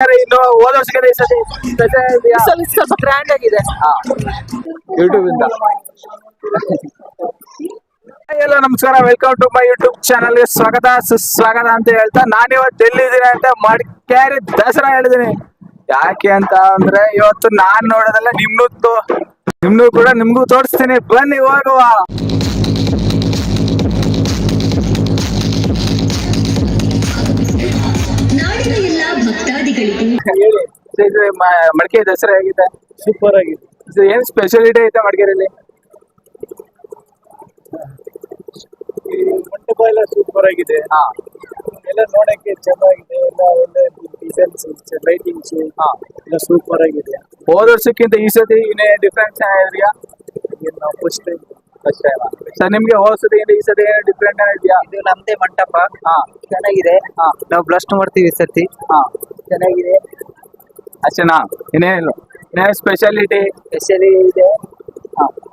ಇನ್ನು ಹೋದ? ಸ್ವಲ್ಪ ಗ್ರ್ಯಾಂಡ್ ಆಗಿದೆ. ಯೂಟ್ಯೂಬ್ ಇಂದ. ಎಲ್ಲ ನಮಸ್ಕಾರ. Welcome to my YouTube channel ಸ್ವಾಗತ. ಸುಸ್ವಾಗತ ಅಂತ ಹೇಳ್ತಾ ನಾನು ಇವತ್ತು ಎಲ್ಲಿದ್ದೀನಿ ಅಂತ ಮಡಿಕೇರಿ ದಸರಾ ಹೇಳಿದೀನಿ. ಯಾಕೆ ಅಂತ ಅಂದ್ರೆ ಇವತ್ತು ನಾನ್ ನೋಡೋದಲ್ಲ ನಿಮ್ನು ನಿಮ್ನು ಕೂಡ ನಿಮ್ಗೂ ತೋರಿಸ್ತೀನಿ. ಬನ್ನಿ ಹೋಗುವ. ಭಕ್ತಾದಿಗಳಿಗೂ ಹೇಳಿ ಸೊ ಇದು ಮ- ಮಡಿಕೇರಿ ದಸರಾ ಹೇಗಿದೆ? ಸೂಪರ್ ಆಗಿದೆ. ಸೊ ಏನ್ ಸ್ಪೆಷಾಲಿಟಿ ಐತೆ ಮಡಿಕೇರಿಯಲ್ಲಿ? ಈ ಮಂಟಪ ಎಲ್ಲ ಸೂಪರ್ ಆಗಿದೆ. ಹಾ. ಎಲ್ಲ ನೋಡಕ್ಕೆ ಚೆನ್ನಾಗಿದೆ. ಎಲ್ಲ ಒಳ್ಳೆ ಡಿಸೈನ್ಸ್ ಲೈಟಿಂಗ್ಸ್ ಹಾ. ಎಲ್ಲ ಸೂಪರ್ ಆಗಿದೆ. ಹೋದ ವರ್ಷಕ್ಕಿಂತ ಈ ಸತಿ ಇನ್ನೇ ಡಿಫ್ರೆನ್ಸ್ ಇದೆಯಾ? ನಾವು first time first time sir ನಿಮ್ಗೆ ಹೋದ ಸತಿ ಈ ಸತಿ ಏನು ಡಿಫ್ರೆಂಟ್ ಇದೆಯಾ? ಇದು ನಮ್ದೇ ಮಂಟಪ. ಹಾ. ಚೆನ್ನಾಗಿದೆ. ಹಾ. ನಾವು ಬ್ಲಸ್ಟ್ ಮಾಡ್ತೀವಿ ಈ ಸರ್ತಿ. ಹಾ. ಚೆನ್ನಾಗಿದೆ. ಅಷ್ಟೇನಾ ಇನ್ನೇನಿಲ್ಲ ಇನ್ನೇನು ಸ್ಪೆಷಾಲಿಟಿ ಸ್ಪೆಷಲಿ ಇದೆ.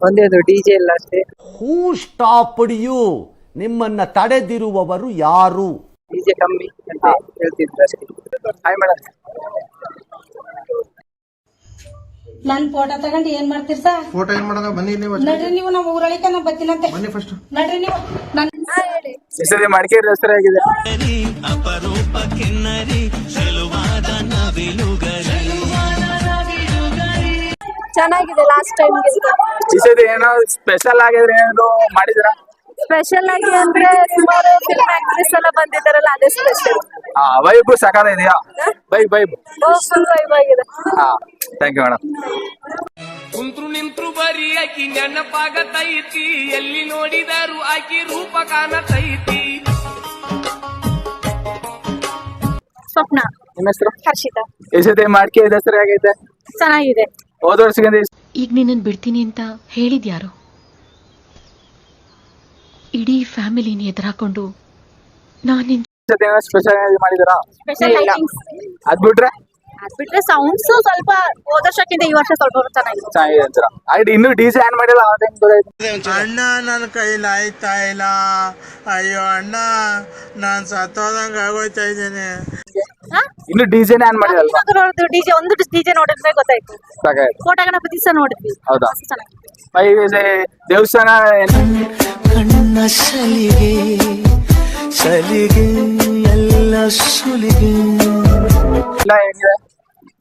ಒಂದೇದು ಒಂದು ಡಿ ಜೆ ಇಲ್ಲ ಅಷ್ಟೇ. ಹೂ ಸ್ಟಾಪ್ ಯು ನಿಮ್ಮನ್ನ ತಡೆದಿರುವವರು ಯಾರು? ಡಿ ಜೆ ಕಮ್ಮಿ ಅಂತ ಹೇಳ್ತಿದ್ರು ಅಷ್ಟೇ. ಹಾಯ್ ಮೇಡಮ್ ನನ್ ಫೋಟೋ ತಗೊಂಡು ಏನ್ ಮಾಡ್ತೀರ ಸರ್ ಫೋಟೋ ಏನ್ ಮಾಡೋದು? ಬನ್ನಿ ನೀವು ನಡ್ರಿ ನೀವು ನಮ್ಮ ಊರಳಿಕ ನಾ ಬತ್ತಿನಂತೆ ಬನ್ನಿ ಫಸ್ಟ್ ನಡ್ರಿ ನೀವು. ನನ್ನ ಸತಿ ಮಡಿಕೇರಿ ದಸರಾ ಚೆನ್ನಾಗಿದೆ ಲಾಸ್ಟ್ ಟೈಮ್ ಈ ಸತಿ ಏನೋ ಸ್ಪೆಷಲ್ ಆಗಿದ್ರೆ ಏನಾದ್ರು ಮಾಡಿದ್ರ ಸ್ಪೆಷಲ್ ಆಗಿ ಅಂದ್ರೆ ಸುಮಾರು ಫಿಲ್ಮ್ ಆಕ್ಟ್ರೆಸ್ ಎಲ್ಲ ಬಂದಿದ್ದಾರಲ್ಲ ಅದೇ ಸ್ಪೆಷಲ್ ಹಾ ವೈಬ್ ಸಕಾಲ ಇದೆಯಾ? ವೈಬ್ ವೈಬ್ ಫುಲ್ ವೈಬ್ ಆಗಿದೆ. ಹಾ ಥ್ಯಾಂಕ್ ಯು ಮೇಡಮ್ ಕುಂತ್ರು ನಿಂತ್ರು ಬರೀ ಆಕಿ ನೆನಪಾಗತೈತಿ ಎಲ್ಲಿ ನೋಡಿದರು ಆಕಿ ರೂಪ ಕಾಣತೈತಿ. ಸ್ವಪ್ನ. ನಿಮ್ಮ ಹೆಸರು? ಹರ್ಷಿತಾ. ಈ ಸತಿ ಮಡಿಕೇರಿ ದಸರಾ ಆಗೈತೆ ಚೆನ್ನಾಗಿದೆ. ಹೋದ ವರ್ಷಕ್ಕಿಂತ ಈ ಈಗ ನಿನ್ನನ್ನು ಬಿಡ್ತೀನಿ ಅಂತ ಹೇಳಿದ್ಯಾರು? ಇಡೀ ಫ್ಯಾಮಿಲಿನ ಎದುರಾಕೊಂಡು ನಾನು ನಿನ್ ಸ್ಪೆಷಲ್ ಆಗಿ ಮಾಡಿದಾರಾ ಸ್ಪೆಷಲ್ ಅದ್ ಬಿಟ್ರೆ? ಅದ್ ಬಿಟ್ರೆ ಸೌಂಡ್ಸ್ ಸ್ವಲ್ಪ ಹೋದ ವರ್ಷಕ್ಕಿಂತ ಈ ವರ್ಷ ಸ್ವಲ್ಪ ಚೆನ್ನಾಗಿದೆ. ಚೆನ್ನಾಗಿದೆ ಅಂತೀರಾ? ಆಯ್ತು ಇನ್ನು ಡಿ ಜೆ ಆನ್ ಮಾಡಿಲ್ಲ ಅದೇನ್ ಗೊತ್ತಾಯ್ತು ಅಣ್ಣ ನನ್ನ ಕೈಲಿ ಆಯ್ತಾ ಇಲ್ಲ? ಅಯ್ಯೋ ಅಣ್ಣ ನಾನ್ ಸತ್ತೋದಂಗ ಆಗೋಯ್ತಾ ಇದ್ದೇನೆ. ಇನ್ನು ಡಿಜೆ ಆನ್ ನೋಡಿದ್ವಿ. ಡಿಜೆ ಒಂದು ಡಿಜೆ ನೋಡಿದ್ರೆ ಗೊತ್ತಾಯ್ತು. ಸಾಕಾಯ್ತು. ಕೋಟ ಗಣಪತಿ ಸಹ ನೋಡಿದ್ವಿ. ಹೌದಾ? ಮಸ್ತ್ ದೇವಸ್ಥಾನ ಕಣ್ಣ ಸಲಿಗೆ ಸಲಿಗೆ ಎಲ್ಲ ಸುಲಿಗೆ. ಎಲ್ಲ ಹೆಂಗಿದೆ?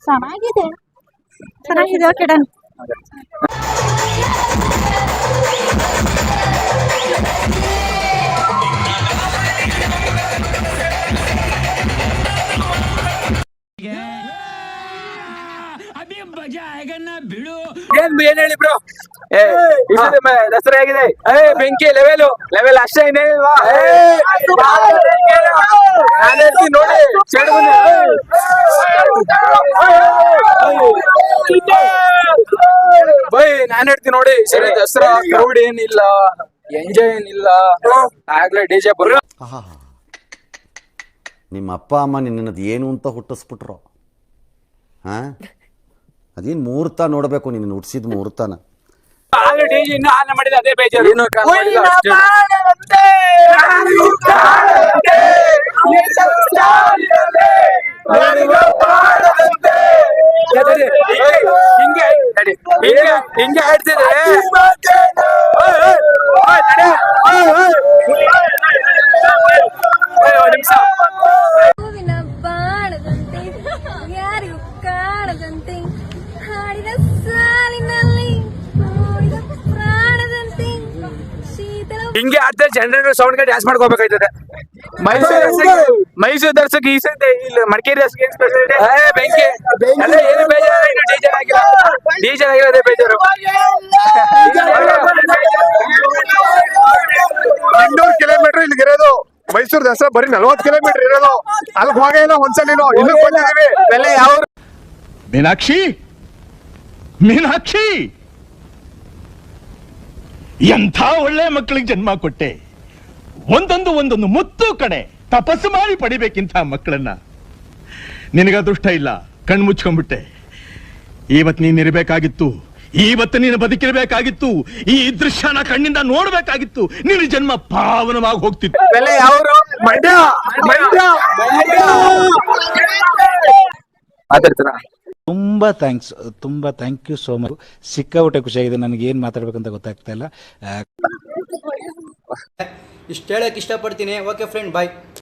ಚೆನ್ನಾಗಿದೆ. ಚೆನ್ನಾಗಿದೆ. ಓಕೆ ಡನ್ ಏನ್ ಏನ್ ಹೇಳಿ ಬ್ರೋ ಏ ದಸರಾ ಆಗಿದೆ ಏ ಬೆಂಕಿ ಲೆವೆಲ್ ಲೆವೆಲ್ ಅಷ್ಟೇ ಇನ್ನೇನಿಲ್ವಾ ನಾನು ಹೇಳ್ತೀನಿ ನೋಡಿ ಬನ್ನಿ ಬೈ ನಾನು ಹೇಳ್ತೀನಿ ನೋಡಿ ಸರಿ ದಸರಾ ಕ್ರೌಡ್ ಏನಿಲ್ಲ ಎಂಜಾಯ್ ಏನಿಲ್ಲ. ಆಗ್ಲೇ ಡಿಜೆ ಬರೋ. ನಿಮ್ಮ ಅಪ್ಪ ಅಮ್ಮ ನಿನ್ನದು ಏನು ಅಂತ ಹುಟ್ಟಿಸ್ಬಿಟ್ರು? ಹಾಂ? ಅದೇನು ಮುಹೂರ್ತ ನೋಡಬೇಕು ನಿನ್ನ ಹುಟ್ಟಿಸಿದ ಮುಹೂರ್ತನ? ಆಲ್ರೆಡಿ ಡಿಜೆ ಇನ್ನು ಆನ್ ಮಾಡಿದ ಅದೇ ಬೇಜಾರು. ಏನು ಹಿಂಗೆ, ಹಿಂಗೆ ಹಿಂಗೆ ಹಿಂಗೆ ಹಿಂಗೆ ಆದ್ರೆ ಜನರೇಟರ್ ಸೌಂಡ್ಗೆ ಡ್ಯಾನ್ಸ್ ಮಾಡ್ಕೋಬೇಕಾಯ್ತದೆ. ಮೈಸೂರು ದರ್ಶಕ ಮೈಸೂರು ದರ್ಶಕ ಈ ಸತಿ ಇಲ್ಲ ಮಡಿಕೇರಿ ದರ್ಶಕ ಏನ್ ಸ್ಪೆಷಾಲಿಟಿ ಏ ಬೆಂಕಿ. ಅಲ್ಲ ಏನು ಬೇಜಾರು? ಇನ್ನು ಡೀಜೆ ಆಗಿಲ್ಲ. ಡೀಜೆ ಬೇಜಾರು. ಇನ್ನೂರು ಕಿಲೋಮೀಟರ್ ಇಲ್ಲಿ ಇರೋದು. ಮೈಸೂರು ದಸರಾ ಬರೀ ನಲ್ವತ್ತು ಕಿಲೋಮೀಟರ್ ಇರೋದು. ಅಲ್ಲಿ ಹೋಗೇ ಇಲ್ಲ ಒಂದ್ಸಲ ನೀನು. ಇಲ್ಲಿಗೆ ಬಂದಿದ್ದೀವಿ. ಬೆಲೆ ಯಾವ ಮೀನಾಕ್ಷಿ? ಮೀನಾಕ್ಷಿ? ಎಂಥ ಒಳ್ಳೆ ಮಕ್ಕಳಿಗೆ ಜನ್ಮ ಕೊಟ್ಟೆ? ಒಂದೊಂದು ಒಂದೊಂದು ಮುತ್ತು ಕಣೆ ತಪಸ್ಸು ಮಾಡಿ ಪಡಿಬೇಕಿಂತ ಮಕ್ಕಳನ್ನ. ನಿನಗ ಅದೃಷ್ಟ ಇಲ್ಲ ಕಣ್ ಮುಚ್ಕೊಂಡ್ಬಿಟ್ಟೆ. ಇವತ್ ನೀನ್ ಇರಬೇಕಾಗಿತ್ತು ಇವತ್ತು ನೀನು ಬದುಕಿರಬೇಕಾಗಿತ್ತು ಈ ದೃಶ್ಯನ ಕಣ್ಣಿಂದ ನೋಡ್ಬೇಕಾಗಿತ್ತು ನಿನ್ನ ಜನ್ಮ ಪಾವನವಾಗಿ ಹೋಗ್ತಿತ್ತು. ಮಾತಾಡ್ತೀರಾ ತುಂಬಾ ಥ್ಯಾಂಕ್ಸ್ ತುಂಬಾ ಥ್ಯಾಂಕ್ ಯು ಸೋ ಮಚ್ ಸಿಕ್ಕಾಪಟ್ಟೆ ಖುಷಿಯಾಗಿದೆ ನನಗೆ ಏನು ಮಾತಾಡ್ಬೇಕಂತ ಗೊತ್ತಾಗ್ತಾ ಇಲ್ಲ. ಇಷ್ಟು ಹೇಳಕ್ಕೆ ಇಷ್ಟಪಡ್ತೀನಿ. Okay friend bye